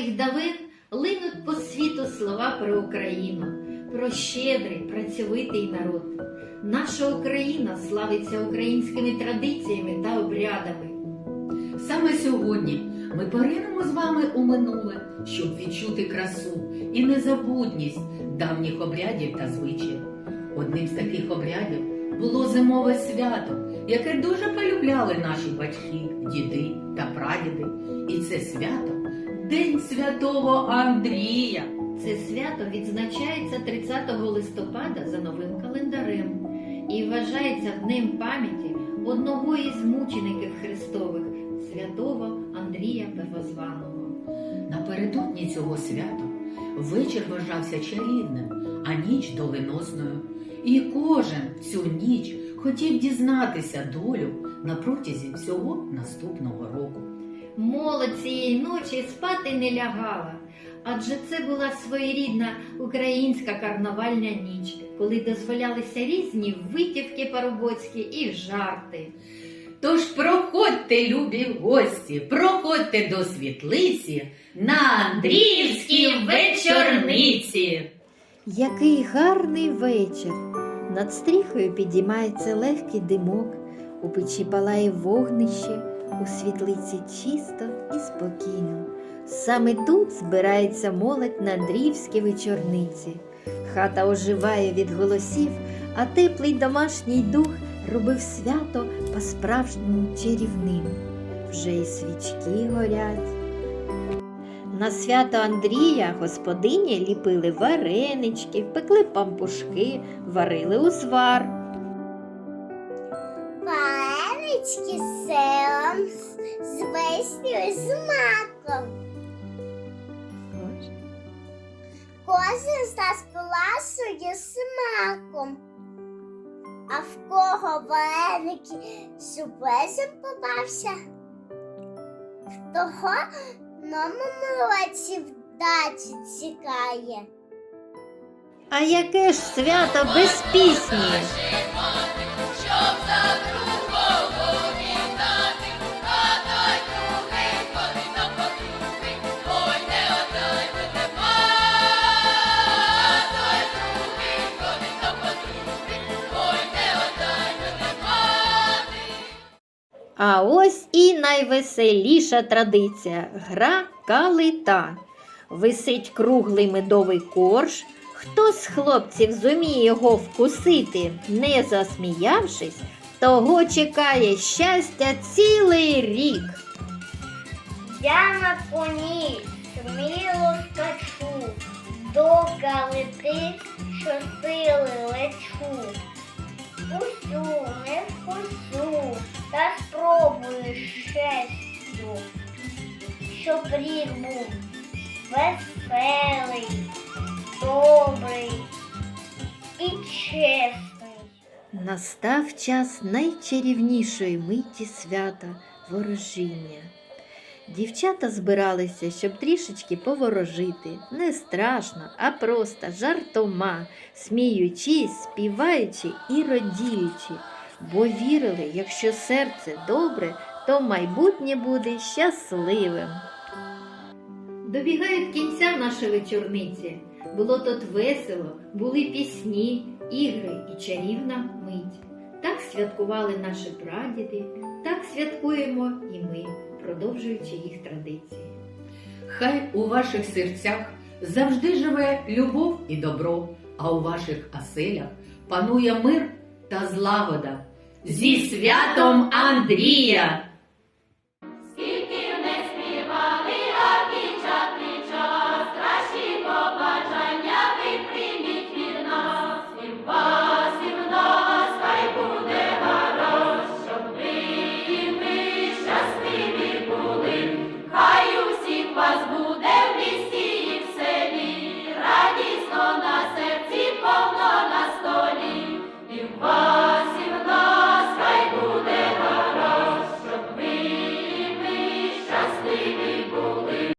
давних давин линуть по світу слова про Україну, про щедрий, працьовитий народ. Наша Україна славиться українськими традиціями та обрядами. Саме сьогодні ми поринемо з вами у минуле, щоб відчути красу і незабутність давніх обрядів та звичаїв. Одним з таких обрядів було зимове свято, яке дуже полюбляли наші батьки, діди та прадіди. І це свято День Святого Андрія. Це свято відзначається 30 листопада за новим календарем і вважається днем пам'яті одного із мучеників Христових, святого Андрія Первозваного. Напередодні цього свята вечір вважався чарівним, а ніч доленосною. І кожен цю ніч хотів дізнатися долю на протязі всього наступного року. Молодь цієї ночі спати не лягала, адже це була своєрідна українська карнавальна ніч, коли дозволялися різні витівки парубоцькі і жарти. Тож проходьте, любі гості, проходьте до світлиці на Андріївській вечорниці. Який гарний вечір! Над стріхою підіймається легкий димок, у печі палає вогнище, у світлиці чисто і спокійно. Саме тут збирається молодь на Андріївській вечорниці. Хата оживає від голосів, а теплий домашній дух робив свято по-справжньому чарівним. Вже й свічки горять. На свято Андрія господині ліпили варенички, пекли пампушки, варили узвар. З селом, з веснею, з маком. Кожен з нас поласує з маком. А в кого вареники безом попався? Того новому році вдачі чекає. А яке ж свято без пісні? А ось і найвеселіша традиція гра калита. Висить круглий медовий корж. Хто з хлопців зуміє його вкусити, не засміявшись, того чекає щастя цілий рік. Я на коні сміло скачу, до калити щосили лечу. Усю не вкусю та спробую щастю, щоб рік був веселий, добрий і чесний. Настав час найчарівнішої миті свята ворожіння. Дівчата збиралися, щоб трішечки поворожити. Не страшно, а просто жартома, сміючись, співаючи і радіючи, бо вірили, якщо серце добре, то майбутнє буде щасливим. Добігають кінця наші вечорниці. Було тут весело, були пісні, ігри і чарівна мить. Так святкували наші прадіди, так святкуємо і ми, продовжуючи їх традиції. Хай у ваших серцях завжди живе любов і добро, а у ваших оселях панує мир та злагода. Зі святом Андрія!